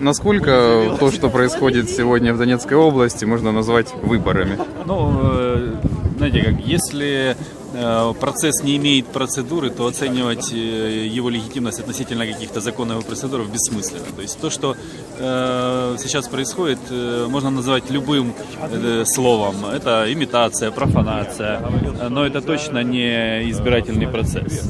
Насколько то, что происходит сегодня в Донецкой области, можно назвать выборами? Ну, э, знаете как, если э, процесс не имеет процедуры, то оценивать э, его легитимность относительно каких-то законов и процедур бессмысленно. То есть то, что сейчас происходит, можно назвать любым словом. Это имитация, профанация, но это точно не избирательный процесс.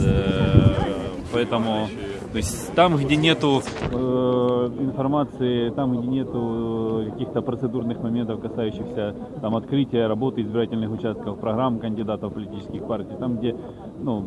Поэтому то есть там, где нету э, информации, там, где нету э, каких-то процедурных моментов, касающихся там открытия работы избирательных участков, программ кандидатов политических партий, там, где, ну,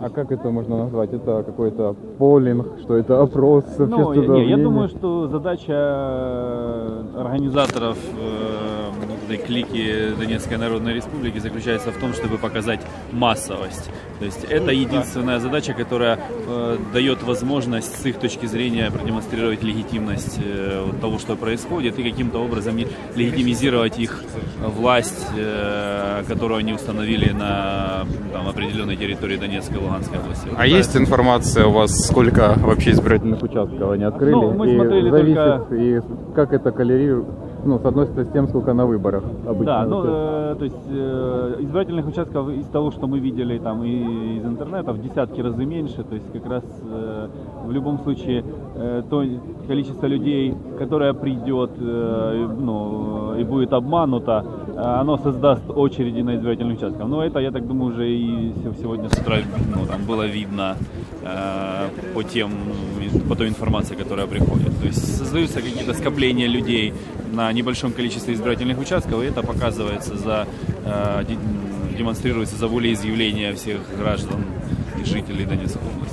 А как это можно назвать? Это какой-то полинг, что это опрос ну, не, я думаю, что задача э, организаторов э, этой клики Донецкой Народной Республики заключается в том, чтобы показать массовость. То есть это единственная задача, которая э, дает возможность с их точки зрения продемонстрировать легитимность э, вот того, что происходит, и каким-то образом легитимизировать их власть, э, которую они установили на там, определенной территории Донецкой и Луганской области. Вот А это- есть информация у вас, сколько вообще избирательных участков они открыли? Ну, мы и смотрели зависит, только- и как это коллерирует, ну, соотносится с тем, сколько на выборах обычно. Да, ну, э, то есть э, избирательных участков из того, что мы видели там и из интернета, в десятки разы меньше. То есть как раз э, в любом случае э, то количество людей, которое придет э, ну, и будет обмануто, э, оно создаст очереди на избирательных участках. Но это, я так думаю, уже и се- сегодня с утра ну, там было видно э, по тем, по той информации, которая приходит. То есть создаются какие-то скопления людей на небольшом количестве избирательных участков, и это показывается за э, де- демонстрируется за волеизъявление всех граждан и жителей Донецкой области.